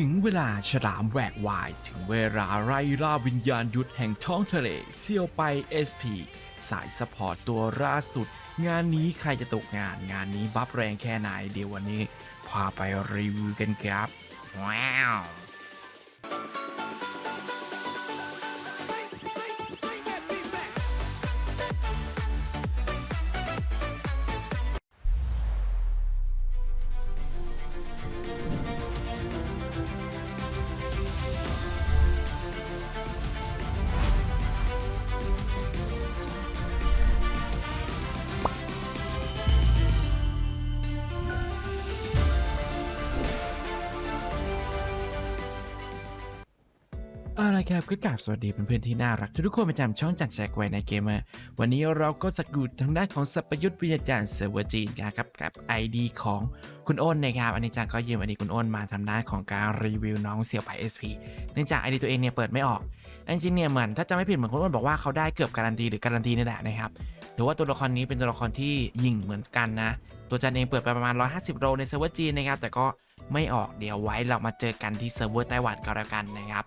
ถึงเวลาฉลามแหวกวาย ถึงเวลาไล่ล่าวิญญาณยุทธแห่งท้องทะเลเซียวไป SP สายสปอร์ตตัวล่าสุด งานนี้ใครจะตกงานงานนี้บัฟแรงแค่ไหนเดี๋ยววันนี้ พาไปรีวิวกันครับ ว้าว ก็กราบสวัสดีเพื่อนๆที่น่ารักทุกคนประจำช่องจัดแจกไว้ในเกมเมอร์วันนี้เราก็จะกูดทางด้านของสัพยุทธวิทยาจารย์เซิร์ฟเวอร์จีนนครับกับ ID ของคุณอ้นนะครับอันนี้จังก็ยืม ID คุณอ้นมาทำด้านของการรีวิวน้องเสี่ยวไผ่ SP เนื่องจาก ID ตัวเองเนี่ยเปิดไม่ออกจริงๆเนี่ยเหมือนถ้าจะไม่ผิดเหมือนคุณอ้นบอกว่าเขาได้เกือบการันตีหรือการันตีนี่แหละนะครับถือว่าตัวละครนี้เป็นตัวละครที่ยิงเหมือนกันนะ ตัวจันเองเปิดไปประมาณ 150โลในเซิร์ฟเวอร์จีนนะครับแต่ก็ไม่ออกเดี๋ยวไว้เรามาเจอกันที่เซิร์ฟเวอร์ไต้หวันก็แล้วกันนะครับ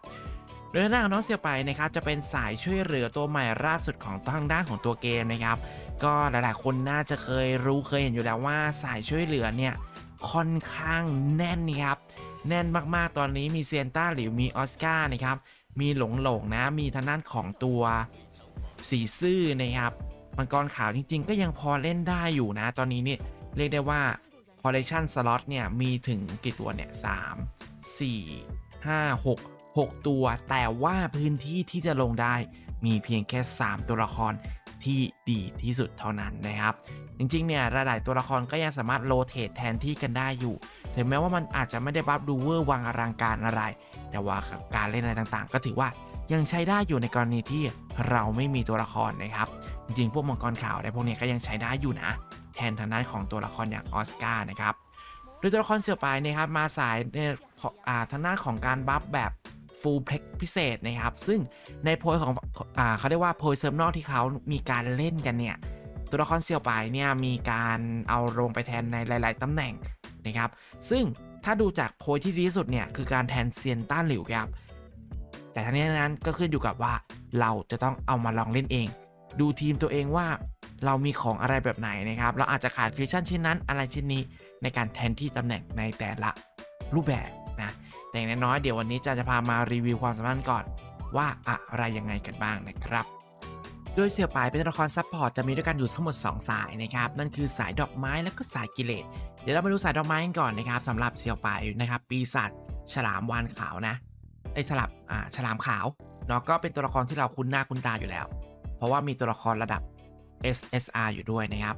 โดยทางด้านของน้องเซียวไปนะครับจะเป็นสายช่วยเหลือตัวใหม่ล่าสุดของทางด้านของตัวเกมนะครับ ก็หลายๆคนน่าจะเคยรู้เคยเห็นอยู่แล้วว่าสายช่วยเหลือเนี่ยค่อนข้างแน่นนะครับแน่นมากๆ ตอนนี้มีเซียนต้าหรือมีออสการ์นะครับ มีหลงหลงนะ มีทางด้านของตัวสีซื่อนะครับ มังกรขาวจริงๆ ก็ยังพอเล่นได้อยู่นะ ตอนนี้เนี่ยเรียกได้ว่า collection slot เนี่ยมีถึงกี่ตัวเนี่ยสามสี่ห้าหก หกตัว แต่ว่าพื้นที่ที่จะลงได้มีเพียงแค่ 3 ตัวละครที่ดีที่สุดเท่านั้นนะครับ จริงๆเนี่ยหลายๆตัวละครก็ยังสามารถโรเตทแทนที่กันได้อยู่ ถึงแม้ว่ามันอาจจะไม่ได้บัฟดูเวอร์วังอลังการอะไร แต่ว่าการเล่นอะไรต่างๆ ก็ถือว่ายังใช้ได้อยู่ในกรณีที่เราไม่มีตัวละครนะครับ จริงๆ พวกมังกรขาวอะไรพวกนี้ก็ยังใช้ได้อยู่นะ แทนทางด้านของตัวละครอย่างออสการ์นะครับโดยตัวละครเสี่ยวไปนะครับมาสายในอ่าทางด้านของการบัฟแบบ ฟูลเพล็กพิเศษนะครับ ซึ่งในโพยของอ่าเขาเรียกว่าโพยเซิร์ฟนอกที่เขามีการเล่นกันเนี่ย ตัวละครเสี่ยวไปเนี่ยมีการเอาลงไปแทนในหลาย ๆตำแหน่งนะครับ ซึ่งถ้าดูจากโพยที่ดีที่สุดเนี่ยคือการแทนเซียนต้านหลิวครับ แต่ทั้งนี้นั้นก็ขึ้นอยู่กับว่าเราจะต้องเอามาลองเล่นเอง ดูทีมตัวเองว่าเรามีของอะไรแบบไหนนะครับ เราอาจจะขาดฟิวชั่นชิ้นนั้นอะไรชิ้นนี้ในการแทนที่ตำแหน่งในแต่ละรูปแบบนะ แต่อย่างน้อยเดี๋ยววันนี้จะจะพามารีวิวความสามารถก่อนว่าอะไรยังไงกันบ้างนะครับ โดยเสี่ยวปายเป็นตัวละครซัพพอร์ตจะมีด้วยกันอยู่ทั้งหมด 2 สายนะครับ นั่นคือสายดอกไม้และก็สายกิเลส เดี๋ยวเรามาดูสายดอกไม้กันก่อนนะครับสำหรับเสี่ยวปายนะครับ ปีศาจฉลามวานขาวนะไอ้สลับอ่าฉลามขาวเนาะก็เป็นตัวละครที่เราคุ้นหน้าคุ้นตาอยู่แล้ว เพราะว่ามีตัวละครระดับ SSR อยู่ด้วยนะครับ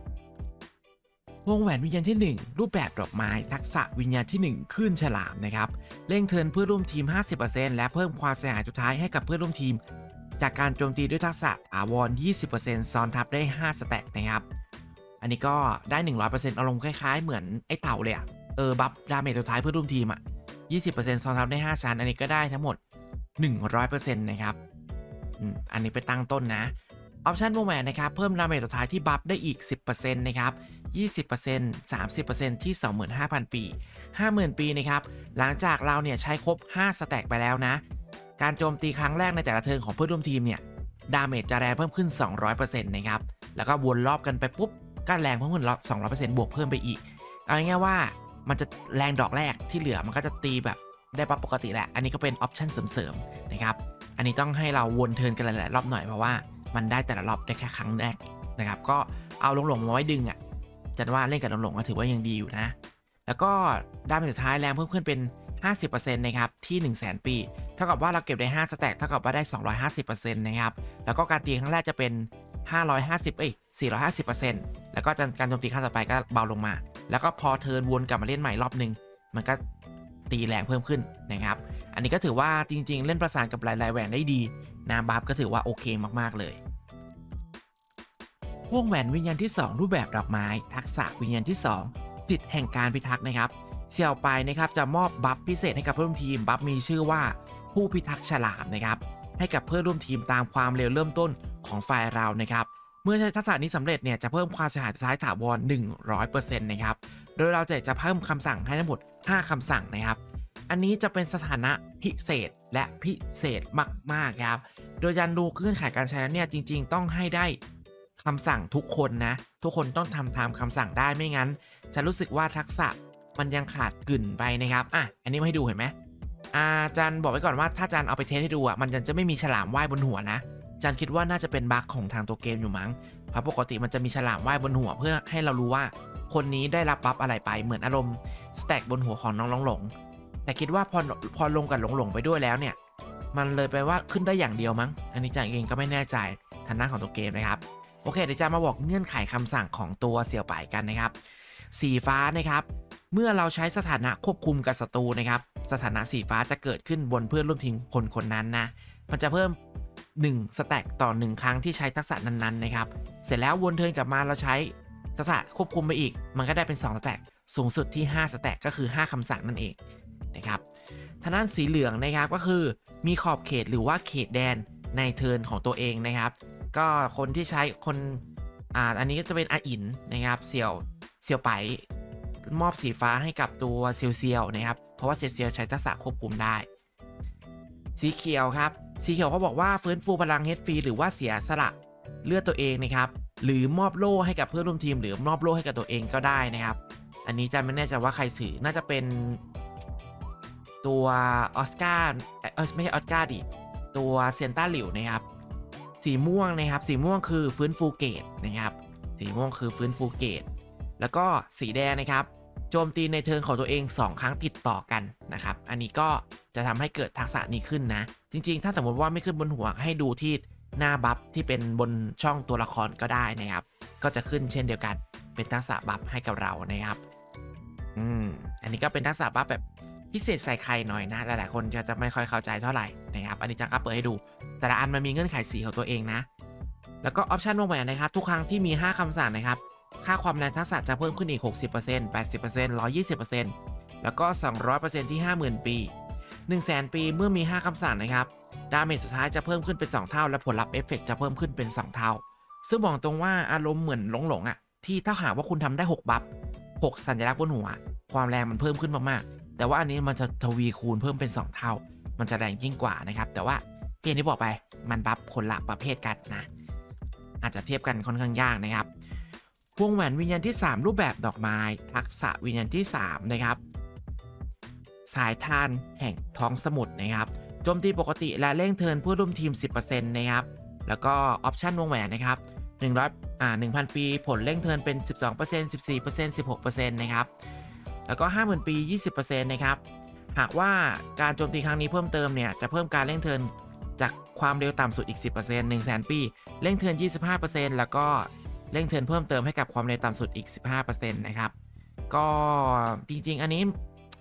วงแหวนวิญญาณที่ 1 รูปแบบดอกไม้ ทักษะวิญญาณที่1คลื่นฉลามนะครับเร่งเทินเพื่อร่วมทีม 50%และเพิ่มความเสียหายสุดท้ายให้กับเพื่อนร่วมทีม จากการโจมตีด้วยทักษะอาวร 20%ซ้อนทับได้ 5 สแต็กนะครับ อันนี้ก็ได้ 100%อารมณ์คล้ายๆ เหมือนไอ้เต่าเลยอะเออบัฟดาเมจสุดท้ายเพื่อนร่วมทีมอะ20%ซ้อนทับได้ 5 ชั้น อันนี้ก็ได้ทั้งหมด 100%นะครับอันนี้ไปตั้งต้นนะ ออปชันวงแหวนนะครับเพิ่มดาเมจสุดท้ายที่บัฟได้อีก 10%นะครับ20% 30%ที่ 25,000 ปี 50,000 ปีนะครับหลังจากเราเนี่ยใช้ครบ 5 สแต็กไปแล้วนะ การโจมตีครั้งแรกในแต่ละเทิร์นของเพื่อนร่วมทีมเนี่ยดาเมจจะแรงเพิ่มขึ้น 200%นะครับแล้วก็วนรอบกันไปปุ๊บก็แรงเพิ่มขึ้น200%บวกเพิ่มไปอีกเอาง่ายๆว่ามันจะแรงดอกแรกที่เหลือมันก็จะตีแบบได้ปกปกติแหละ อันนี้ก็เป็นออปชันเสริมๆนะครับ อันนี้ต้องให้เราวนเทิร์นกันหลายๆรอบหน่อยเพราะว่า มันได้แต่ละรอบได้แค่ครั้งแรกนะครับ ก็เอาหลงๆมาไว้ดึงอะจัดว่าเล่นกับหลงๆก็ถือว่ายังดีอยู่นะ แล้วก็ดาเมจสุดท้ายแรงเพิ่มขึ้นเป็น 50%นะครับที่ 1 0 0 0 0 0 ปี เท่ากับว่าเราเก็บได้5สแต็กเท่ากับว่าได้ 250%นะครับ แล้วก็การตีครั้งแรกจะเป็น 550เอ้ย450%แล้วก็การโจมตีครั้งต่อไปก็เบาลงมา แล้วก็พอเทิร์นวนกลับมาเล่นใหม่รอบหนึ่งมันก็ตีแรงเพิ่มขึ้นนะครับ อันนี้ก็ถือว่าจริง ๆ เล่นประสานกับหลายๆแหวนได้ดีนะบัฟก็ถือว่าโอเคมากๆเลยวงแหวนวิญญาณที่ 2 รูปแบบดอกไม้ ทักษะวิญญาณที่ 2 จิตแห่งการพิทักษ์นะครับเสี่ยวไปนะครับจะมอบบัฟพิเศษให้กับเพื่อนร่วมทีมบัฟมีชื่อว่าผู้พิทักษ์ฉลามนะครับให้กับเพื่อนร่วมทีมตามความเร็วเริ่มต้นของฝ่ายเรานะครับเมื่อใช้ทักษะนี้สำเร็จเนี่ยจะเพิ่มความเสียหายท้ายถาวร100%นะครับโดยเราจะจะเพิ่มคำสั่งให้ทั้งหมด 5คำสั่งนะครับ อันนี้จะเป็นสถานะพิเศษและพิเศษมากๆครับโดยการดูเงื่อนไขการใช้แล้วเนี่ยจริง ๆ ต้องให้ได้คำสั่งทุกคนนะ ทุกคนต้องทำตามคำสั่งได้ไม่งั้น จะรู้สึกว่าทักษะมันยังขาดกึ่นไปนะครับอะอันนี้มาให้ดูเห็นไหมอาจารย์บอกไว้ก่อนว่าถ้าอาจารย์เอาไปเทสให้ดูอะมันจะไม่มีฉลามว่ายบนหัวนะอาจารย์คิดว่าน่าจะเป็นบั๊กของทางตัวเกมอยู่มั้งเพราะปกติมันจะมีฉลามว่ายบนหัวเพื่อให้เรารู้ว่าคนนี้ได้รับบัฟอะไรไปเหมือนอารมณ์สแต็กบนหัวของน้องหลงหลง แต่คิดว่าพอพอลงกับหลงหลงไปด้วยแล้วเนี่ย มันเลยไปว่าขึ้นได้อย่างเดียวมั้ง อันนี้อาจารย์เองก็ไม่แน่ใจทางด้านของตัวเกมนะครับโอเคเดี๋ยวจะมาบอกเงื่อนไขคำสั่งของตัวเสี่ยวป่ายกันนะครับ สีฟ้านะครับ เมื่อเราใช้สถานะควบคุมกับศัตรูนะครับ สถานะสีฟ้าจะเกิดขึ้นบนเพื่อนร่วมทีมคนคนนั้นนะ มันจะเพิ่ม 1 สแต็กต่อ 1 ครั้งที่ใช้ทักษะนั้นๆนะครับ เสร็จแล้ววนเทินกลับมาเราใช้ทักษะควบคุมไปอีก มันก็ได้เป็น2สแต็กสูงสุดที่5สแต็กก็คือ 5คำสั่งนั่นเอง นะครับทางด้านสีเหลืองนะครับก็คือมีขอบเขตหรือว่าเขตแดนในเทิร์นของตัวเองนะครับ ก็คนที่ใช้คนอ่าอันนี้ก็จะเป็นอาอินนะครับเสี่ยวเสี่ยวไปมอบสีฟ้าให้กับตัวเซียวเซียวนะครับ เพราะว่าเซียวเซียวใช้ทักษะควบคุมได้ สีเขียวครับ สีเขียวเขาบอกว่าฟื้นฟูพลังเฮดฟรีหรือว่าเสียสละเลือดตัวเองนะครับ หรือมอบโล่ให้กับเพื่อนร่วมทีม หรือมอบโล่ให้กับตัวเองก็ได้นะครับ อันนี้จะไม่แน่ใจว่าใครถือน่าจะเป็น ตัวออสการ์เออไม่ใช่ออสการ์ดิตัวเซียนต้าหลิวนะครับ สีม่วงนะครับ สีม่วงคือฟื้นฟูเกตนะครับ สีม่วงคือฟื้นฟูเกต แล้วก็สีแดงนะครับ โจมตีในเทิร์นของตัวเอง 2 ครั้งติดต่อกันนะครับ อันนี้ก็จะทำให้เกิดทักษะนี้ขึ้นนะ จริงๆ ถ้าสมมติว่าไม่ขึ้นบนหัวให้ดูที่หน้าบัฟที่เป็นบนช่องตัวละครก็ได้นะครับ ก็จะขึ้นเช่นเดียวกัน เป็นทักษะบัฟให้กับเรานะครับ อืม อันนี้ก็เป็นทักษะบัฟแบบ พิเศษใส่ใครหน่อยนะ หลายๆคนจะไม่ค่อยเข้าใจเท่าไหร่นะครับ อันนี้จะก็เปิดให้ดู แต่ละอันมันมีเงื่อนไขสีของตัวเองนะ แล้วก็ออปชันวงแหวนนะครับ ทุกครั้งที่มี 5คำสั่งนะครับ ค่าความแรงทักษะจะเพิ่มขึ้นอีก 60% 80% 120%แล้วก็ 200%ที่ 50,000 ปี 100,000 ปีเมื่อมี 5คำสั่งนะครับ ดาเมจสุดท้ายจะเพิ่มขึ้นเป็น 2 เท่า และผลลัพธ์เอฟเฟกจะเพิ่มขึ้นเป็น 2 เท่า ซึ่งบอกตรงว่าอารมณ์เหมือนหลงๆอะที่ถ้าหากว่าคุณทำได้ 6 บัฟ 6 สัญลักษณ์บนหัว ความแรงมันเพิ่มขึ้นมากๆ แต่ว่าอันนี้มันจะทวีคูณเพิ่มเป็น 2 เท่า มันจะแรงยิ่งกว่านะครับ แต่ว่าเกมที่บอกไปมันบัฟคนละประเภทกันนะ อาจจะเทียบกันค่อนข้างยากนะครับ วงแหวนวิญญาณที่ 3 รูปแบบดอกไม้ ทักษะวิญญาณที่ 3 นะครับ สายทานแห่งท้องสมุทรนะครับ โจมตีปกติและเร่งเทินผู้ร่วมทีม 10%นะครับ แล้วก็ออปชันวงแหวนนะครับ100อ่า1,000 ปี ผลเร่งเทิร์นเป็น 12% 14% 16%นะครับ แล้วก็ 50,000 ปี 20%นะครับ หากว่าการโจมตีครั้งนี้เพิ่มเติมเนี่ย จะเพิ่มการเร่งเทินจากความเร็วต่ำสุดอีก 10% 100,000 ปี เร่งเทิน25%แล้วก็เร่งเทินเพิ่มเติมให้กับความเร็วต่ำสุดอีก 15%นะครับ ก็จริงๆ อันนี้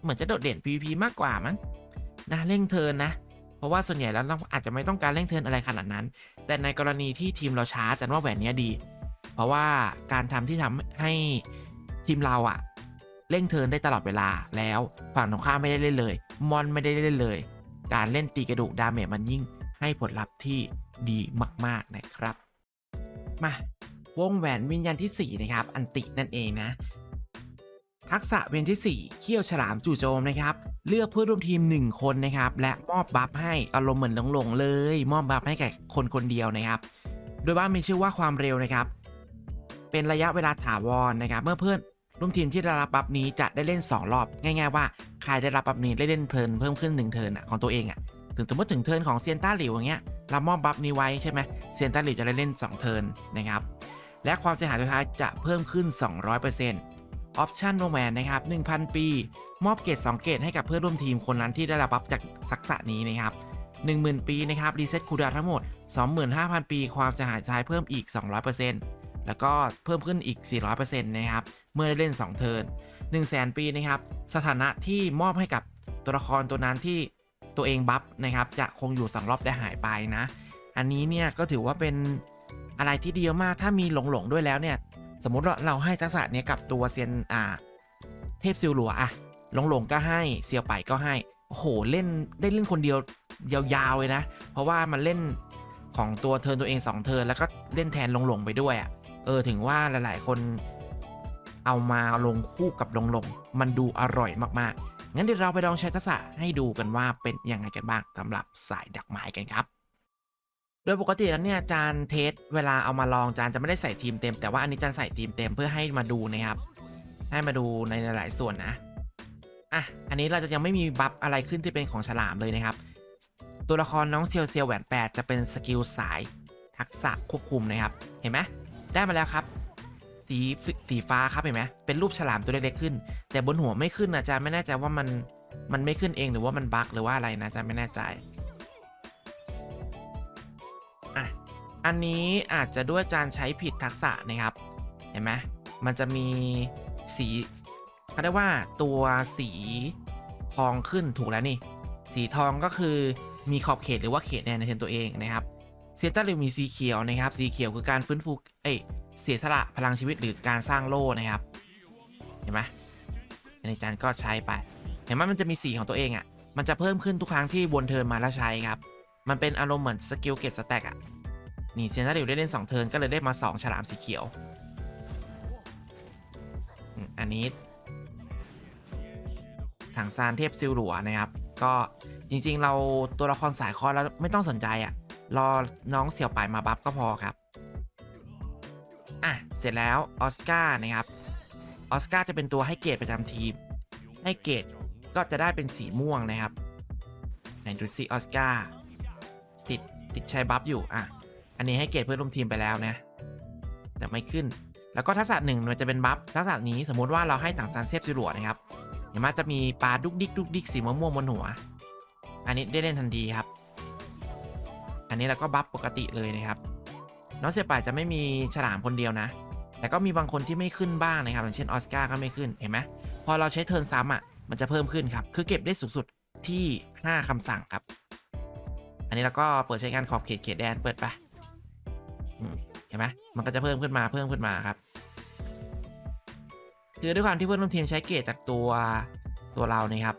เหมือนจะโดดเด่น PVP มากกว่ามั้งนะเร่งเทินนะ เพราะว่าส่วนใหญ่แล้วเราอาจจะไม่ต้องการเร่งเทินอะไรขนาดนั้น แต่ในกรณีที่ทีมเราช้าจันว่าแหวนเนี้ยดี เพราะว่าการทำที่ทำให้ทีมเราอะ เร่งเทินได้ตลอดเวลาแล้วฝั่งตรงข้ามไม่ได้เล่นเลย มอนไม่ได้เล่นเลย การเล่นตีกระดูกดาเมจมันยิ่งให้ผลลัพธ์ที่ดีมากๆนะครับ มาวงแหวนวิญญาณที่ 4 นะครับ อันตินั่นเองนะ ทักษะเวียนที่ 4 เขี้ยวฉลามจู่โจมนะครับ เลือกเพื่อนร่วมทีม 1 คนนะครับ และมอบบัฟให้อารมณ์เหมือนหลงๆเลย มอบบัฟให้แก่คนคนเดียวนะครับ โดยว่ามีชื่อว่าความเร็วนะครับ เป็นระยะเวลาถาวรนะครับ เมื่อเพื่อน ร่วมทีมที่ได้รับบัฟนี้จะได้เล่น 2 รอบ ง่าย ๆ ว่าใครได้รับบัฟนี้ได้เล่นเพลินเพิ่มขึ้น1เทิร์นของตัวเองอะถึงสมมติถึงเทิร์นของเซียนต้าหลิวอย่างเงี้ยเรามอบบัฟนี้ไว้ใช่ไหมเซียนต้าหลิวจะได้เล่น 2 เทิร์นนะครับและความเสียหายสุดท้ายจะเพิ่มขึ้น 200%ออปชั่นโนแมนนะครับ1,000 ปี มอบเกรด2เกรดให้กับเพื่อนร่วมทีมคนนั้นที่ได้รับบัฟจากสักษะนี้นะครับ10,000 ปีนะครับรีเซ็ตคูดาทั้งหมด 25,000 ปี ความเสียหายท้ายเพิ่มอีก 200% แล้วก็เพิ่มขึ้นอีก 400%นะครับ เมื่อได้เล่น 2 เทิร์น100,000 ปีนะครับ สถานะที่มอบให้กับตัวละครตัวนั้นที่ตัวเองบัฟนะครับ จะคงอยู่ 2 รอบได้หายไปนะ อันนี้เนี่ยก็ถือว่าเป็นอะไรที่ดีมาก ถ้ามีหลงหลงๆด้วยแล้วเนี่ย สมมติว่าเราให้ทักษะเนี้ยกับตัวเซียนอ่าเทพซิลหลัวอะหลงหลงๆก็ให้เซียวไปก็ให้ โอ้โห เล่นได้เล่นคนเดียวยาวๆเลยนะ เพราะว่ามันเล่นของตัวเทินตัวเอง 2 เทินแล้วก็เล่นแทนหลงหลงๆไปด้วยอะ เออถึงว่าหลายๆ คนเอามาลงคู่กับลงลงมันดูอร่อยมากๆ งั้นเดี๋ยวเราไปลองใช้ทักษะให้ดูกันว่าเป็นยังไงกันบ้างสำหรับสายดักไม้กันครับ โดยปกติแล้วเนี่ยจานเทสเวลาเอามาลองจานจะไม่ได้ใส่ทีมเต็ม แต่ว่าอันนี้จานใส่ทีมเต็มเพื่อให้มาดูนะครับ ให้มาดูในหลายๆส่วนนะอะอันนี้เราจะยังไม่มีบัฟอะไรขึ้นที่เป็นของฉลามเลยนะครับ ตัวละครน้องเซียวเซียวแหวนแปดจะเป็นสกิลสายทักษะควบคุมนะครับ เห็นไหม ได้มาแล้วครับ สีสีฟ้าครับเห็นไหมเป็นรูปฉลามตัวเล็กๆขึ้น แต่บนหัวไม่ขึ้นนะจ๊ะไม่แน่ใจว่ามันมันไม่ขึ้นเองหรือว่ามันบั๊กหรือว่าอะไรนะจ๊ะไม่แน่ใจอะอันนี้อาจจะด้วยการใช้ผิดทักษะนะครับ เห็นไหมมันจะมีสีเขาเรียกว่าตัวสีทองขึ้นถูกแล้วนี่ สีทองก็คือมีขอบเขตหรือว่าเขตแดนในเทนตัวเองนะครับ เซนต้าเรลมีสีเขียวนะครับ สีเขียวคือการฟื้นฟูเอ้ยเสียสละพลังชีวิตหรือการสร้างโล่นะครับ เห็นไหมอันจันก็ใช้ไป เห็นไหมมันจะมีสีของตัวเองอะ่ะ มันจะเพิ่มขึ้นทุกครั้งที่วนเทิร์นมาแล้วใช้ครับ มันเป็นอารมณ์เหมือนสกิลเกตสแต็กอะ นี่เซนต้าเรลได้เล่น 2 เทิร์นก็เลยได้มา 2 ฉลามสีเขียว อันนี้ถังซานเทพซิลหลัวนะครับ ก็จริงๆเราตัวละครสายคอร์สแล้วไม่ต้องสนใจอะ่ะ รอน้องเสี่ยวไปมาบัฟก็พอครับ อะ เสร็จแล้วออสการ์นะครับ ออสการ์จะเป็นตัวให้เกรดประจำทีม ให้เกรดก็จะได้เป็นสีม่วงนะครับ ไหนดูซิออสการ์ติดติดใช้บัฟอยู่ อะ อันนี้ให้เกรดเพื่อนร่วมทีมไปแล้วนะ แต่ไม่ขึ้น แล้วก็ทักษะหนึ่งมันจะเป็นบัฟ ทักษะนี้สมมติว่าเราให้ต่างจานเซฟซิลัวนะครับเห็นไหมจะมีปลาดุกดิกดุกดิกสีม่วงบนหัว อันนี้ได้เล่นทันทีครับ อันนี้เราก็บัฟปกติเลยนะครับน้องเสียป่าจะไม่มีฉลามคนเดียวนะ แต่ก็มีบางคนที่ไม่ขึ้นบ้างนะครับอย่างเช่นออสการ์ก็ไม่ขึ้นเห็นไหมพอเราใช้เทิร์นซ้ำอะมันจะเพิ่มขึ้นครับ คือเก็บได้สูงสุดที่ 5คำสั่งครับ อันนี้เราก็เปิดใช้งานขอบเขตเขตแดนเปิดไปเห็นไหมมันก็จะเพิ่มขึ้นมาเพิ่มขึ้นมาครับ คือด้วยความที่เพื่อนร่วมทีมใช้เกรดจากตัวตัวเรานี่ครับ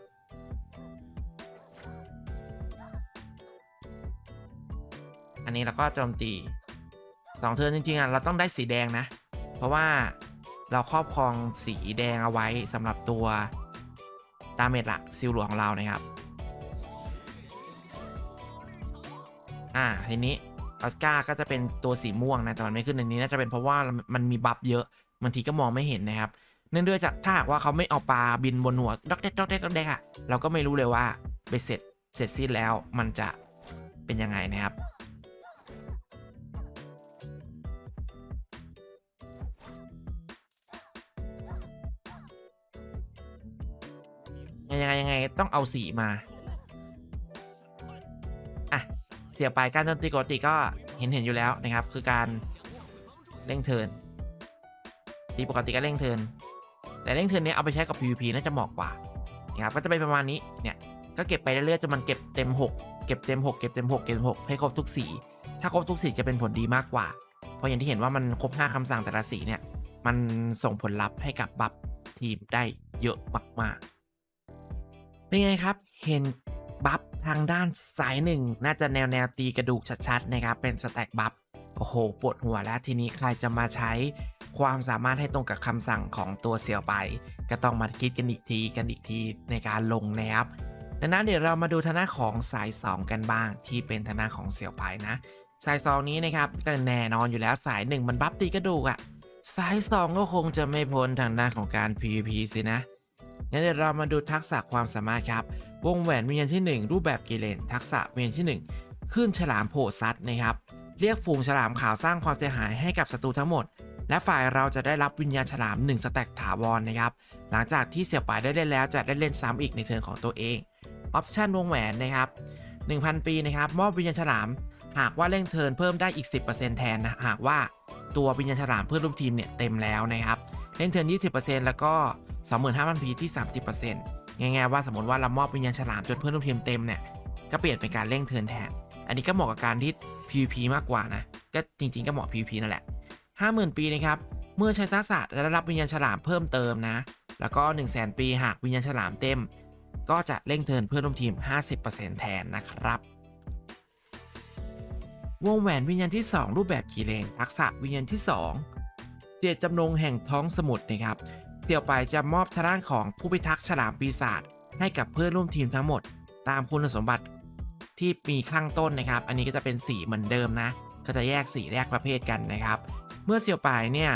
อันนี้เราก็โจมตีสองเทิร์นจริงๆอะเราต้องได้สีแดงนะ เพราะว่าเราครอบครองสีแดงเอาไว้สำหรับตัวดาเมจหลักซิลหลวงของเรานะครับ อ่าทีนี้ออสการ์ก็จะเป็นตัวสีม่วงนะแต่มันไม่ขึ้นในนี้น่าจะเป็นเพราะว่ามันมีบัฟเยอะบางทีก็มองไม่เห็นนะครับเนื่องด้วยจากถ้าหากว่าเขาไม่เอาปลาบินบนหัวดอกเด็กดอกเด็กดอกเด็กอะเราก็ไม่รู้เลยว่าไปเสร็จเสร็จสิ้นแล้วมันจะเป็นยังไงนะครับ ยังไงยังไงต้องเอาสีมา อะ เสียไปการโจมตีปกติก็เห็นเห็นอยู่แล้วนะครับ คือการเร่งเทินตีปกติก็เร่งเทินแต่เร่งเทินเนี้ยเอาไปใช้กับ PVP น่าจะเหมาะกว่านะครับก็จะเป็นประมาณนี้เนี่ยก็เก็บไปเรื่อยๆจนมันเก็บเต็ม 6 เก็บเต็ม 6 เก็บเต็ม 6 เก็บเต็ม6ให้ครบทุกสี ถ้าครบทุกสีจะเป็นผลดีมากกว่า เพราะอย่างที่เห็นว่ามันครบ 5คำสั่งแต่ละสีเนี่ย มันส่งผลลัพธ์ให้กับบัฟทีมได้เยอะมากๆ เป็นไงครับ เห็นบัฟทางด้านสายหนึ่งน่าจะแนวแนวตีกระดูกชัดๆนะครับ เป็นสแต็กบัฟโอ้โห ปวดหัวแล้วทีนี้ใครจะมาใช้ความสามารถให้ตรงกับคำสั่งของตัวเสี่ยวไป ก็ต้องมาคิดกันอีกทีกันอีกทีในการลงนะครับดังนั้นเดี๋ยวเรามาดูทานาของสาย 2 กันบ้างที่เป็นทานาของเสี่ยวไปนะ สาย 2 นี้นะครับก็แน่นอนอยู่แล้วสาย 1 มันบัฟตีกระดูกอะสาย 2 ก็คงจะไม่พ้นทางด้านของการ PVP สินะ งั้นเดี๋ยวเรามาดูทักษะความสามารถครับ วงแหวนวิญญาณที่ 1 รูปแบบกิเลน ทักษะวิญญาณที่ 1 ขึ้นฉลามโผล่ซัดนะครับ เรียกฝูงฉลามขาวสร้างความเสียหายให้กับศัตรูทั้งหมด และฝ่ายเราจะได้รับวิญญาณฉลาม 1 สแต็กถาวรนะครับ หลังจากที่เสียบปายได้เล่นแล้วจะได้เล่นซ้ำอีกในเทิร์นของตัวเอง ออปชันวงแหวนนะครับ 1,000 ปีนะครับ มอบวิญญาณฉลาม หากว่าเร่งเทิร์นเพิ่มได้อีก 10%แทนนะ หากว่าตัววิญญาณฉลามเพื่อนร่วมทีมเนี่ยเต็มแล้วนะครับเร่งเทิร์น20%แล้วก็ 25,000ปีที่ 30%ง่ายๆว่าสมมติว่าเรามอบวิญญาณฉลามจนเพื่อนร่วมทีมเต็มเนี่ยก็เปลี่ยนเป็นการเร่งเทินแทน อันนี้ก็เหมาะกับการที่ PVP มากกว่านะ ก็จริงๆก็เหมาะ PVP นั่นแหละ 50,000 ปีนะครับ เมื่อใช้ทักษะจะได้รับวิญญาณฉลามเพิ่มเติมนะ แล้วก็ 100,000 ปีหากวิญญาณฉลามเต็ม ก็จะเร่งเทินเพื่อนร่วมทีม 50%แทนนะครับ วงแหวนวิญญาณที่ 2 รูปแบบขีเลนทักษะวิญญาณที่ 2 เจตจำนงแห่งท้องสมุทรนะครับ เตี่ยวไปจะมอบทางด้านของผู้พิทักษ์ฉลามปีศาจให้กับเพื่อนร่วมทีมทั้งหมด ตามคุณสมบัติที่มีข้างต้นนะครับ อันนี้ก็จะเป็นสีเหมือนเดิมนะ ก็จะแยกสีแยกประเภทกันนะครับ เมื่อเสี่ยวปายเนี่ย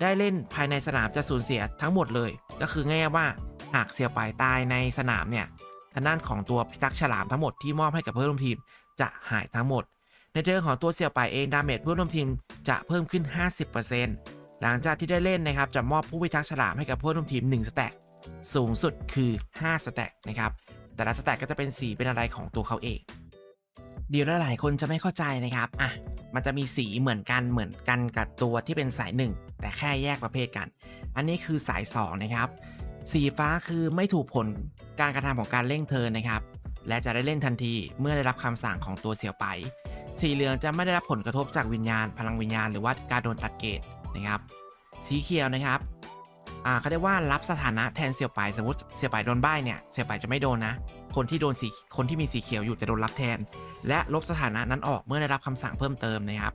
ได้เล่นภายในสนามจะสูญเสียทั้งหมดเลย ก็คือง่ายว่าหากเสี่ยวปายตายในสนามเนี่ยทางด้านของตัวพิทักษ์ฉลามทั้งหมดที่มอบให้กับเพื่อนร่วมทีมจะหายทั้งหมด ในเรื่องของตัวเสี่ยวปายเองดาเมจเพื่อนร่วมทีมจะเพิ่มขึ้น 50% หลังจากที่ได้เล่นนะครับจะมอบผู้พิทักษ์ฉลามให้กับเพื่อนร่วมทีม1สแต็กสูงสุดคือ5สแต็กนะครับแต่ละสแต็กก็จะเป็นสีเป็นอะไรของตัวเขาเองเดี๋ยวหลายคนจะไม่เข้าใจนะครับอะมันจะมีสีเหมือนกันเหมือนกันกับตัวที่เป็นสาย 1 แต่แค่แยกประเภทกัน อันนี้คือสาย 2 นะครับ สีฟ้าคือไม่ถูกผลการกระทำของการเร่งเทินนะครับ และจะได้เล่นทันทีเมื่อได้รับคำสั่งของตัวเสี่ยวไป สีเหลืองจะไม่ได้รับผลกระทบจากวิญญาณ พลังวิญญาณหรือว่าการโดนตัดเกรด นะครับ สีเขียวนะครับอ่าเขาเรียกว่ารับสถานะแทนเสี่ยวไปสมมติเสี่ยวไปโดนใบเนี่ยเสี่ยวไปจะไม่โดนนะ คนที่โดนสีคนที่มีสีเขียวอยู่จะโดนรับแทน และลบสถานะนั้นออกเมื่อได้รับคำสั่งเพิ่มเติมนะครับ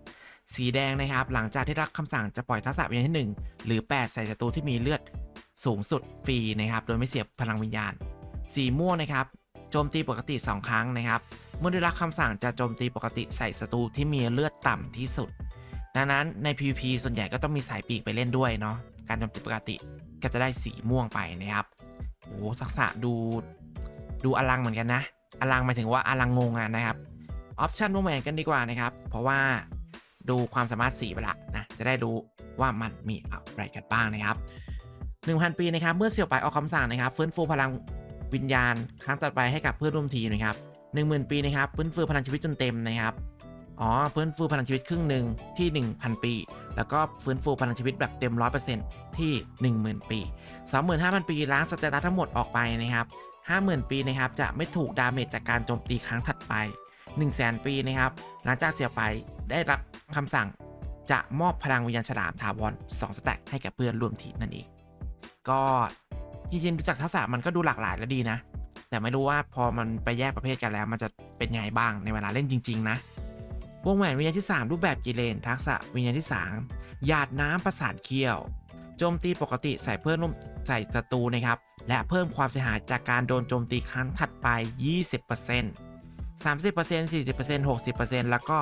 สีแดงนะครับ หลังจากที่รับคำสั่งจะปล่อยทักษะวิญญาณที่ 1 หรือ 8 ใส่ศัตรูที่มีเลือดสูงสุดฟรีนะครับ โดยไม่เสียพลังวิญญาณ สีม่วงนะครับโจมตีปกติ 2 ครั้งนะครับ เมื่อได้รับคำสั่งจะโจมตีปกติใส่ศัตรูที่มีเลือดต่ำที่สุด ดังนั้นใน PVP ส่วนใหญ่ก็ต้องมีสายปีกไปเล่นด้วยเนาะ การโจมตีปกติก็จะได้สีม่วงไปนะครับโอ้ทักษะดูดูอลังเหมือนกันนะ อลังหมายถึงว่าอลังงงอะนะครับ ออปชันวงแหวนกันดีกว่านะครับ เพราะว่าดูความสามารถสีไปละนะ จะได้รู้ว่ามันมีอะไรกันบ้างนะครับ 1,000 ปีนะครับ เมื่อเสี่ยวไปออกคำสั่งนะครับ ฟื้นฟูพลังวิญญาณครั้งต่อไปให้กับเพื่อนร่วมทีมนะครับ 10,000 ปีนะครับฟื้นฟูพลังชีวิตจนเต็มนะครับ อ๋อฟื้นฟูพลังชีวิตครึ่งหนึ่งที่ 1,000 ปี แล้วก็ฟื้นฟูพลังชีวิตแบบเต็ม 100%ที่ 10,000 ปี 25,000 ปีล้างสเตตัสทั้งหมดออกไปนะครับ50,000 ปีนะครับจะไม่ถูกดาเมจจากการโจมตีครั้งถัดไป 1 0 0 0 0แปีนะครับหลังจากเสียไปได้รับคำสั่งจะมอบพลังวิญญาณฉลามถาวร2สแต็กให้กับเพื่อนร่วมทีมนั่นเองก็จริงๆดูจากทักษะมันก็ดูหลากหลายและดีนะ แต่ไม่รู้ว่าพอมันไปแยกประเภทกันแล้ว มันจะเป็นไงบ้างในเวลาเล่นจริง ๆ นะ วงแหวนวิญญาณที่ 3 รูปแบบกิเลน ทักษะวิญญาณที่ 3 หยาดน้ำประสานเคี้ยวโจมตีปกติใส่เพื่อนร่มใส่ศัตรูนะครับ และเพิ่มความเสียหายจากการโดนโจมตีครั้งถัดไป 20% 30% 40% 60%แล้วก็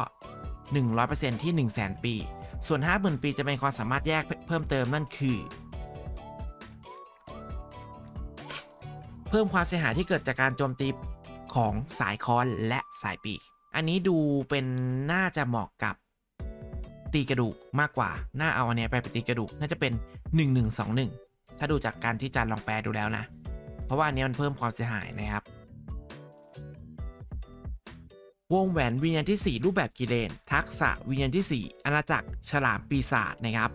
100%ที่ 1 0 0 0 0 0 ปี ส่วน 50,000 ปีจะเป็นความสามารถแยกเพิ่มเติมนั่นคือ เพิ่มความเสียหายที่เกิดจากการโจมตีของสายคอนและสายปีก อันนี้ดูเป็นน่าจะเหมาะกับตีกระดูกมากกว่า น่าเอาอันนี้ยไปตีกระดูก น่าจะเป็น 1121 ถ้าดูจากการที่จานลองแปลดูแล้วนะ เพราะว่าอันนี้มันเพิ่มความเสียหายนะครับ วงแหวนวิญญาณที่ 4 รูปแบบกิเลน ทักษะวิญญาณที่ 4 อาณาจักรฉลามปีศาจนะครับ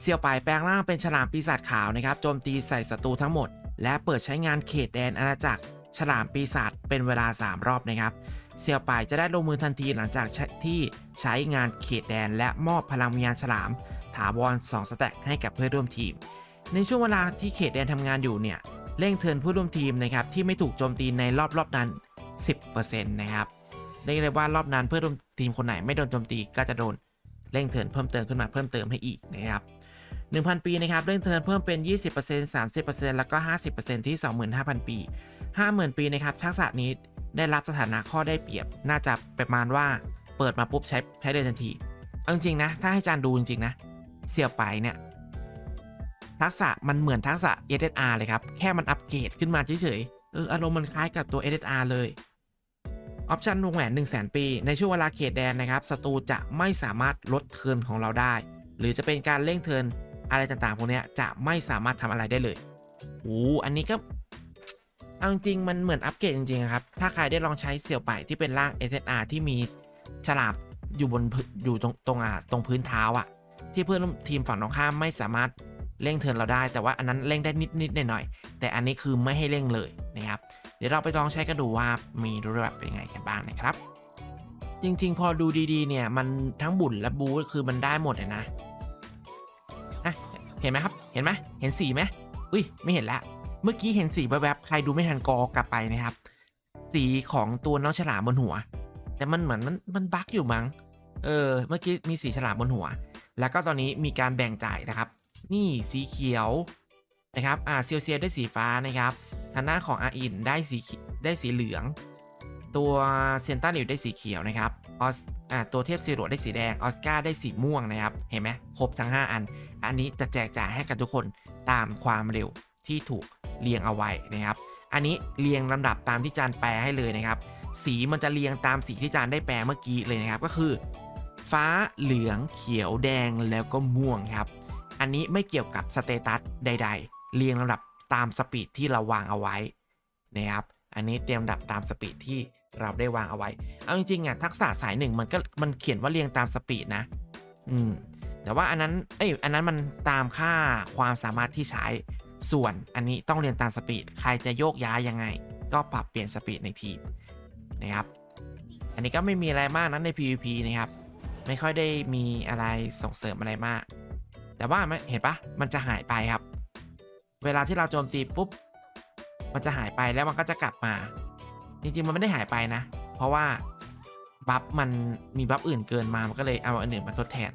เสี่ยวปายแปลงร่างเป็นฉลามปีศาจขาวนะครับ โจมตีใส่ศัตรูทั้งหมด และเปิดใช้งานเขตแดนอาณาจักรฉลามปีศาจเป็นเวลา 3 รอบนะครับ เสี่ยวปายจะได้ลงมือทันทีหลังจากที่ใช้งานเขตแดนและมอบพลังวิญญาณฉลาม ถาวร2สแต็กให้กับเพื่อนร่วมทีม ในช่วงเวลาที่เขตแดนทำงานอยู่เนี่ยเร่งเทิร์นผู้ร่วมทีมนะครับที่ไม่ถูกโจมตีในรอบรอบนั้น 10%นะครับเรียกได้ว่ารอบนั้นเพื่อนร่วมทีมคนไหนไม่โดนโจมตีก็จะโดนเร่งเทิร์นเพิ่มเติมขึ้นมาเพิ่มเติมให้อีกนะครับ1,000 ปีนะครับเร่งเทิร์นเพิ่มเป็น 20% 30%แล้วก็ 50%ที่ 25,000 ปี 50,000 ปีนะครับทักษะนี้ ได้รับสถานะข้อได้เปรียบ น่าจะประมาณว่าเปิดมาปุ๊บใช้ใช้เลยทันทีเอาจริงๆนะ ถ้าให้จานดูจริงๆนะ เสียไปเนี่ย ทักษะมันเหมือนทักษะ SSR เลยครับ แค่มันอัปเกรดขึ้นมาเฉยๆเอออารมณ์มันคล้ายกับตัว SSR เลยออปชันวงแหวน 1 0 0 0 0 0 ปี ในช่วงเวลาเขตแดนนะครับศัตรูจะไม่สามารถลดเทิร์นของเราได้ หรือจะเป็นการเร่งเทิร์นอะไรต่างๆพวกนี้จะไม่สามารถทำอะไรได้เลยโอ้อันนี้ก็ เอาจริงมันเหมือนอัปเกรดจริงๆครับ ถ้าใครได้ลองใช้เสี่ยวไปที่เป็นร่าง SSR ที่มีฉลาบอยู่บนอยู่ตรงตรงอะตรงพื้นเท้าอะ ที่เพื่อนทีมฝั่งตรงข้ามไม่สามารถเร่งเทินเราได้ แต่ว่าอันนั้นเร่งได้นิดๆหน่อยๆแต่อันนี้คือไม่ให้เร่งเลยนะครับ เดี๋ยวเราไปลองใช้กันดูว่ามีรูปแบบเป็นยังไงกันบ้างนะครับ จริงๆ พอดูดีๆ เนี่ยมันทั้งบุญและบูคือมันได้หมดเลยนะะเห็นไหมครับ เห็นไหมเห็นสีไหมอุ้ยไม่เห็นล้ว เมื่อกี้เห็นสีแวบๆใครดูไม่ทันกอกลับไปนะครับ สีของตัวน้องฉลามบนหัว แต่มันเหมือนมันมันบั๊กอยู่มั้ง เออ เมื่อกี้มีสีฉลามบนหัว แล้วก็ตอนนี้มีการแบ่งจ่ายนะครับ นี่สีเขียวนะครับ อ่าเซียวเซียได้สีฟ้านะครับ ทางหน้าของอาอินได้สีได้สีเหลือง ตัวเซนต้าหลิวได้สีเขียวนะครับ ออส อ่า ตัวเทพซีโรได้สีแดง ออสการ์ได้สีม่วงนะครับ เห็นไหมครบทั้ง 5 อัน อันนี้จะแจกจ่ายให้กับทุกคนตามความเร็ว ที่ถูกเรียงเอาไว้นะครับ อันนี้เรียงลำดับตามที่จานแปลให้เลยนะครับ สีมันจะเรียงตามสีที่จานได้แปลเมื่อกี้เลยนะครับ ก็คือ ฟ้าเหลืองเขียวแดงแล้วก็ม่วงครับ อันนี้ไม่เกี่ยวกับสเตตัสใด ๆ เรียงลำดับตามสปีดที่เราวางเอาไว้นะครับอันนี้เตรียมดับตามสปีดที่เราได้วางเอาไว้ เอาจริงๆอะทักษะสายหนึ่งมันก็มันเขียนว่าเรียงตามสปีดนะ อืม แต่ว่าอันนั้น เอ้ย อันนั้นมันตามค่าความสามารถที่ใช้ ส่วนอันนี้ต้องเรียนตามสปีด ใครจะโยกย้ายยังไง ก็ปรับเปลี่ยนสปีดในทีมนะครับ อันนี้ก็ไม่มีอะไรมากนั้นใน PVP นะครับ ไม่ค่อยได้มีอะไรส่งเสริมอะไรมาก แต่ว่าเห็นปะมันจะหายไปครับ เวลาที่เราโจมตีปุ๊บ มันจะหายไปแล้วมันก็จะกลับมา จริงๆ มันไม่ได้หายไปนะ เพราะว่าบัฟมันมีบัฟอื่นเกินมา มันก็เลยเอาอันอื่นมาทดแทน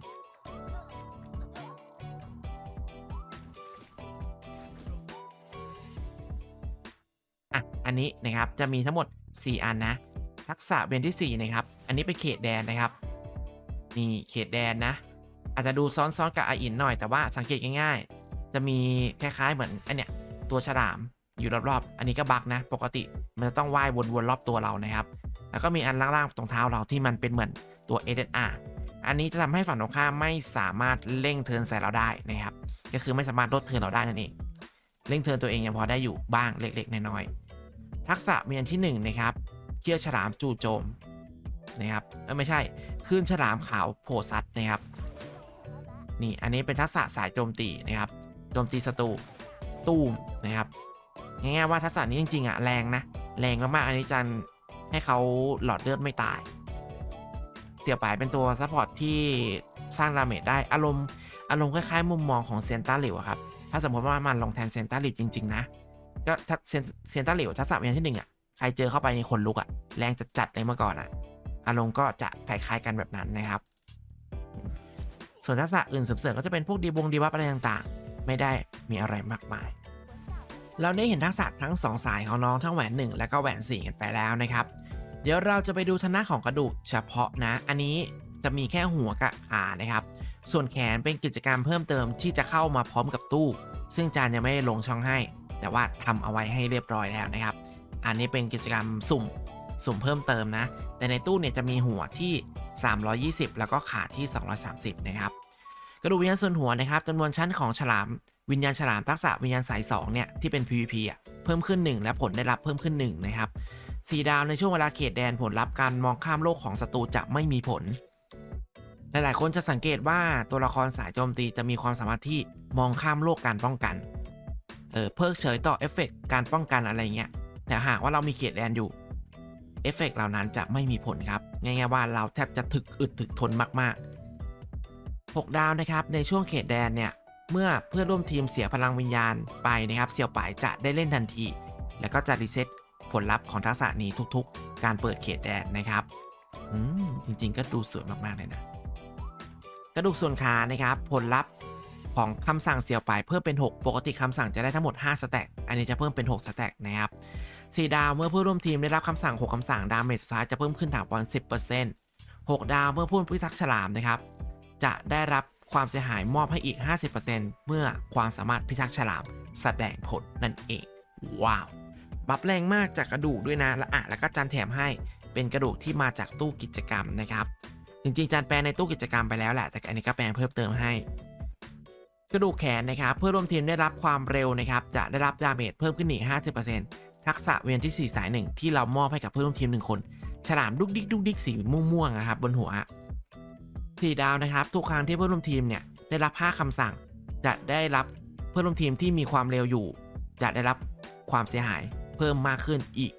อันนี้นะครับจะมีทั้งหมด 4 อันนะ ทักษะเวียนที่ 4 นะครับ อันนี้เป็นเขตแดนนะครับ นี่เขตแดนนะ อาจจะดูซ้อนๆกับอาอินหน่อยแต่ว่าสังเกตง่ายๆ จะมีคล้ายๆเหมือนอันเนี้ยตัวฉลามอยู่รอบๆ อันนี้ก็บักนะ ปกติมันจะต้องว่ายวนๆรอบตัวเรานะครับ แล้วก็มีอันล่างๆตรงเท้าเราที่มันเป็นเหมือนตัว SSR อันนี้จะทำให้ฝั่งตรงข้ามไม่สามารถเร่งเทินใส่เราได้นะครับ ก็คือไม่สามารถลดเทินเราได้นั่นเอง เร่งเทินตัวเองยังพอได้อยู่บ้างเล็กๆน้อยๆ ทักษะเมียนที่1นะครับเคี่ยวฉลามจู่โจมนะครับไม่ใช่คลื่นฉลามขาวโผซัดนะครับนี่อันนี้เป็นทักษะสายโจมตีนะครับโจมตีศัตรูตูมนะครับง่ายๆว่าทักษะนี้จริงๆอะแรงนะแรงมากๆอันนี้จันให้เขาหลอดเลือดไม่ตาย เสี่ยวปายเป็นตัวซัพพอร์ตที่สร้างดาเมจได้อารมณ์อารมณ์คล้ายๆ มุมมองของเซนต้าหลิวครับถ้าสมมติว่ามันลองแทนเซนต้าหลิวจริง ๆ นะ ก็ถ้าเซนเซนต้าหลิวทักษะอย่างที่หนึ่งอะใครเจอเข้าไปในคนลุกอะแรงจะจัดเลยเมื่อก่อนอะ อารมณ์ก็จะคล้ายๆกันแบบนั้นนะครับ ส่วนทักษะอื่นเสริมๆก็จะเป็นพวกดีบงดีวับอะไรต่างๆ ไม่ได้มีอะไรมากมาย เราได้เห็นทักษะทั้ง 2 สายของน้องทั้งแหวน 1 และก็แหวน4กันไปแล้วนะครับ เดี๋ยวเราจะไปดูทน้าของกระดูกเฉพาะนะ อันนี้จะมีแค่หัวกับขานะครับ ส่วนแขนเป็นกิจกรรมเพิ่มเติมที่จะเข้ามาพร้อมกับตู้ ซึ่งจานยังไม่ได้ลงช่องให้ แต่ว่าทำเอาไว้ให้เรียบร้อยแล้วนะครับ อันนี้เป็นกิจกรรมสุ่มสุ่มเพิ่มเติมนะ แต่ในตู้เนี่ยจะมีหัวที่ 320 แล้วก็ขาที่ 230 นะครับ กระดูกวิญญาณส่วนหัวนะครับจำนวนชั้นของฉลามวิญญาณฉลามทักษะวิญญาณสาย2เนี่ยที่เป็น PVP อะเพิ่มขึ้น 1 และผลได้รับเพิ่มขึ้น 1 นะครับสีดาวในช่วงเวลาเขตแดนผลลัพธ์การมองข้ามโลกของศัตรูจะไม่มีผล หลายๆ คนจะสังเกตว่าตัวละครสายโจมตีจะมีความสามารถที่มองข้ามโลกการป้องกัน เออเพิกเฉยต่อเอฟเฟกการป้องกันอะไรเงี้ย แต่หากว่าเรามีเขตแดนอยู่เอฟเฟกเหล่านั้นจะไม่มีผลครับ ง่ายๆว่าเราแทบจะถึกอึดถึกทนมากๆ 6 ดาวนะครับ ในช่วงเขตแดนเนี่ย เมื่อเพื่อนร่วมทีมเสียพลังวิญญาณไปนะครับเสี่ยวป่ายจะได้เล่นทันที แล้วก็จะรีเซ็ตผลลัพธ์ของทักษะนี้ทุกๆ การเปิดเขตแดนนะครับ อืมจริงๆก็ดูสวยมากๆเลยนะ กระดูกส่วนขานะครับ ผลลัพธ์ ของคำสั่งเสี่ยวป่ายเพิ่มเป็น 6 ปกติคำสั่งจะได้ทั้งหมด5สแต็กอันนี้จะเพิ่มเป็น6สแต็กนะครับ4ดาวเมื่อผู้ร่วมทีมได้รับคำสั่ง 6คำสั่งดาเมจสุดท้ายจะเพิ่มขึ้นถาวร10% 6 ดาวเมื่อผู้พิทักษ์ฉลามนะครับ จะได้รับความเสียหายมอบให้อีก 50%เมื่อความสามารถพิทักษ์ฉลามแสดงผลนั่นเอง ว้าว บัฟแรงมากจากกระดูกด้วยนะและอะแล้วก็จานแถมให้เป็นกระดูกที่มาจากตู้กิจกรรมนะครับ จริงๆ จานแปลในตู้กิจกรรมไปแล้วแหละ แต่อันนี้ก็แปลงเพิ่มเติมให้ กระดูกแขนนะครับเพื่อร่วมทีมได้รับความเร็วนะครับจะได้รับดาเมจเพิ่มขึ้นอีก 50%ทักษะเวียนที่ 4 สาย 1 ที่เรามอบให้กับเพื่อนร่วมทีม 1 คน ฉลามดุกดิกดุกดิกสีม่วงๆนะครับบนหัว4ดาวนะครับทุกครั้งที่เพื่อนร่วมทีมเนี่ยได้รับ5คำสั่ง จะได้รับเพื่อนร่วมทีมที่มีความเร็วอยู่ จะได้รับความเสียหายเพิ่มมากขึ้นอีก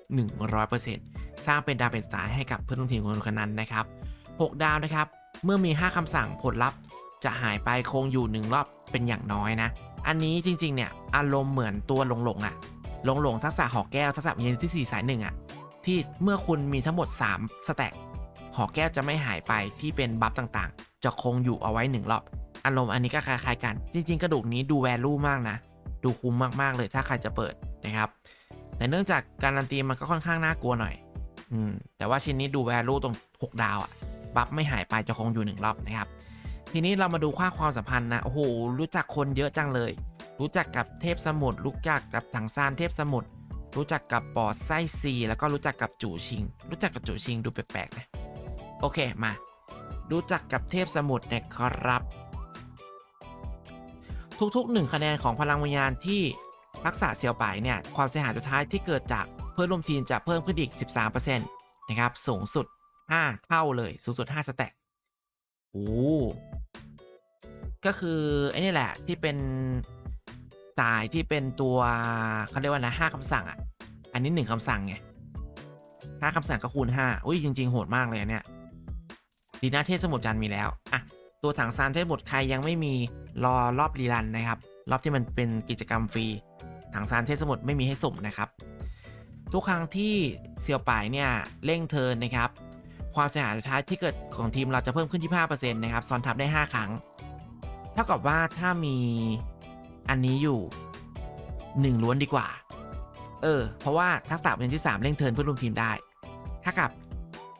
100%สร้างเป็นดาวเป็นสายให้กับเพื่อนร่วมทีมคนนั้นนะครับ 6 ดาวนะครับ เมื่อมี 5คำสั่งผลลัพธ์ จะหายไปคงอยู่หนึ่งรอบเป็นอย่างน้อยนะ อันนี้จริงๆเนี่ยอารมณ์เหมือนตัวหลงหลงๆอะหลงหลงๆทักษะหอแก้วทักษะวิญญาณที่4สายหนึ่งอะที่เมื่อคุณมีทั้งหมด 3 สแต็กหอแก้วจะไม่หายไปที่เป็นบัฟต่างๆ จะคงอยู่เอาไว้หนึ่งรอบ อารมณ์อันนี้ก็คล้ายๆกัน จริง ๆ กระดูกนี้ดูแวลูมากนะ ดูคุ้มมากๆเลยถ้าใครจะเปิดนะครับ แต่เนื่องจากการันตีมันก็ค่อนข้างน่ากลัวหน่อย อืมแต่ว่าชิ้นนี้ดู value ตรง 6 ดาวอะบัฟไม่หายไปจะคงอยู่หนึ่งรอบนะครับ ทีนี้เรามาดูค่าความสัมพันธ์นะโอ้โหรู้จักคนเยอะจังเลย รู้จักกับเทพสมุทรรู้จักกับถังซานเทพสมุทรรู้จักกับปอดไส้ซีแล้วก็รู้จักกับจู่ชิง รู้จักกับจู่ชิงดูแปลกๆนะโอเคมา รู้จักกับเทพสมุทรนะครับ ทุกๆ 1 คะแนนของพลังวิญญาณที่ทักษะเซียวป่ายเนี่ยความเสียหายสุดท้ายที่เกิดจากเพื่อนร่วมทีมจะเพิ่มขึ้นอีก 13%นะครับสูงสุด 5 เท่าเลยสูงสุด 5 สแต็กโอ้ ก็คือไอ้นี่แหละที่เป็นสายที่เป็นตัวเขาเรียกว่านะ5คำสั่งอะ อันนี้1คำสั่งไง5คำสั่งก็คูณ5อุ้ยจริง ๆ โหดมากเลยเนี่ยดีนะเทพสมุทรจันทร์มีแล้วอะตัวถังซานเทพสมุทรใครยังไม่มีรอรอบรีรันนะครับ รอบที่มันเป็นกิจกรรมฟรีถังซานเทพสมุทรไม่มีให้สุ่มนะครับ ทุกครั้งที่เซียวป่ายเนี่ยเร่งเทินนะครับ ความเสียหายสุดท้ายที่เกิดของทีมเราจะเพิ่มขึ้นที่5%นะครับซ้อนทับได้ 5 ครั้ง เท่ากับว่าถ้ามีอันนี้อยู่1ล้วนดีกว่า เออ เพราะว่าทักษะเป็นที่ 3 เร่งเทิร์นเพื่อรวมทีมได้ ถ้ากับ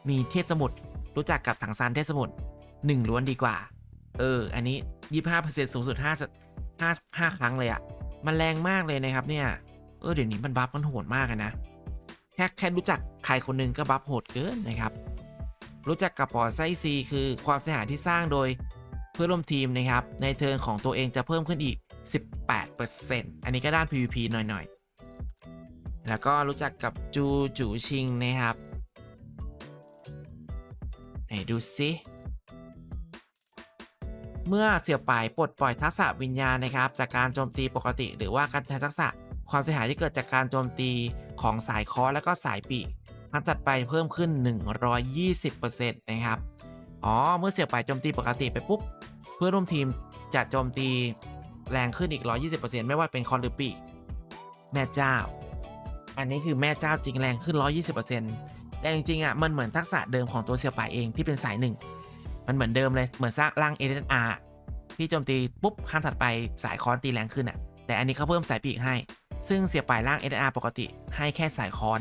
มีเทพสมุทรรู้จักกับถังซานเทพสมุทรหนึ่งล้วนดีกว่า เออ อันนี้ยี่ห้าเปอร์เซ็นต์สูงสุดห้าห้าห้าครั้งเลยอะมันแรงมากเลยนะครับเนี่ย เออเดี๋ยวนี้มันบัฟมันโหดมากนะ แค่แค่รู้จักใครคนหนึงก็บัฟโหดเกินนะครับ รู้จักกับปอดไส้ซีคือความเสียหายที่สร้างโดย พื่อนร่วมทีมนะครับ ในเทิร์นของตัวเองจะเพิ่มขึ้นอีก 18%อันนี้ก็ด้าน PVP หน่อยๆ แล้วก็รู้จักกับจูจูชิงนะครับ ไหนดูซิเมื่อเสียวป่ายปลดปล่อยทักษะวิญญาณนะครับ จากการโจมตีปกติ หรือว่าการใช้ทักษะความเสียหายที่เกิดจากการโจมตีของสายคอและก็สายปีกครั้งถัดไปเพิ่มขึ้น 120%นะครับ อ๋อ เมื่อเสียวป่ายโจมตีปกติไปปุ๊บ เพื่อร่วมทีมจะโจมตีแรงขึ้นอีก 120%ไม่ว่าเป็นคอนหรือปีกแม่เจ้า อันนี้คือแม่เจ้าจริงแรงขึ้น 120%แต่จริงๆอะมันเหมือนทักษะเดิมของตัวเสียวป่ายเองที่เป็นสายหนึ่งมันเหมือนเดิมเลยเหมือนสร้างร่าง a อ r ที่โจมตีปุ๊บขั้นถัดไปสายคอนตีแรงขึ้นอะ แต่อันนี้เขาเพิ่มสายปีกให้ ซึ่งเสียบปลายร่าง a อ r ปกติให้แค่สายคอน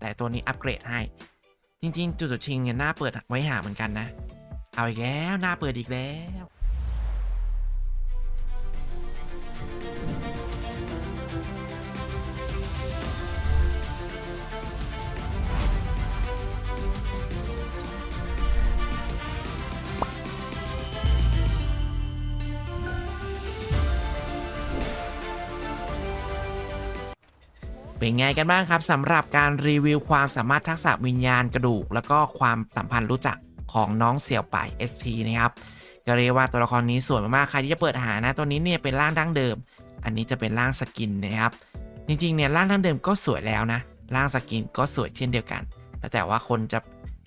แต่ตัวนี้อัปเกรดให้ จริง ๆ จุดชิงเนี่ยน่าเปิดไว้หาเหมือนกันนะ เอาอีกแล้วหน่าเปิดอีกแล้วเป็นไงกันบ้างครับสำหรับการรีวิวความสามารถทักษะวิญญาณกระดูก แล้วก็ความสัมพันธ์รู้จัก ของน้องเสี่ยวป่าย SP นะครับก็เรียกว่าตัวละครนี้สวยมากๆ ใครที่จะเปิดหานะ ตัวนี้เนี่ยเป็นร่างดั้งเดิม อันนี้จะเป็นร่างสกินนะครับ จริงๆ เนี่ยร่างดั้งเดิมก็สวยแล้วนะ ร่างสกินก็สวยเช่นเดียวกันแล้วแต่ว่าคนจะ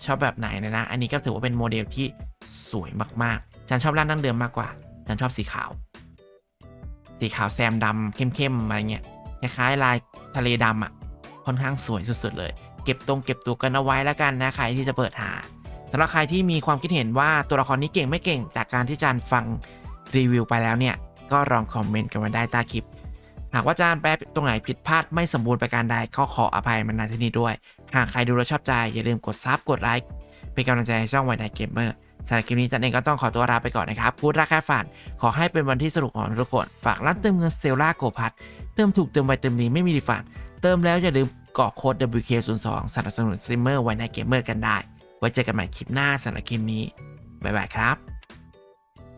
ชอบแบบไหนนะนะ อันนี้ก็ถือว่าเป็นโมเดลที่สวยมากๆ ฉันชอบร่างดั้งเดิมมากกว่า ฉันชอบสีขาว สีขาวแซมดำเข้มๆ อะไรเงี้ย คล้ายๆลายทะเลดำอะ ค่อนข้างสวยสุดๆ เลย เก็บตรงเก็บตัวกันเอาไว้แล้วกันนะ ใครที่จะเปิดหา สำหรับใครที่มีความคิดเห็นว่าตัวละครนี้เก่งไม่เก่ง จากการที่จานฟังรีวิวไปแล้วเนี่ย ก็ลองคอมเมนต์กันมาได้ใต้คลิป หากว่าจานแปลตรงไหนผิดพลาดไม่สมบูรณ์ประการใดก็ขออภัยมาณที่นี้ด้วย หากใครดูแล้วชอบใจ อย่าลืมกดซับกดไลค์เป็นกำลังใจให้ช่องไวไนเกมเมอร์สำหรับคลิปนี้จันเองก็ต้องขอตัวลาไปก่อนนะครับพูดราคาฝัน ขอให้เป็นวันที่สนุกของทุกคน ฝากร้านเติมเงินเซลล่าโกพัทเติมถูกเติมไวเติมดีไม่มีรีฟัน เติมแล้วอย่าลืมกรอกโค้ด WK02 สนับสนุนสตรีมเมอร์ไว้ในเกมเมอร์กันได้ ไว้เจอกันใหม่คลิปหน้าสำหรับคลิปนี้ บ๊ายบายครับ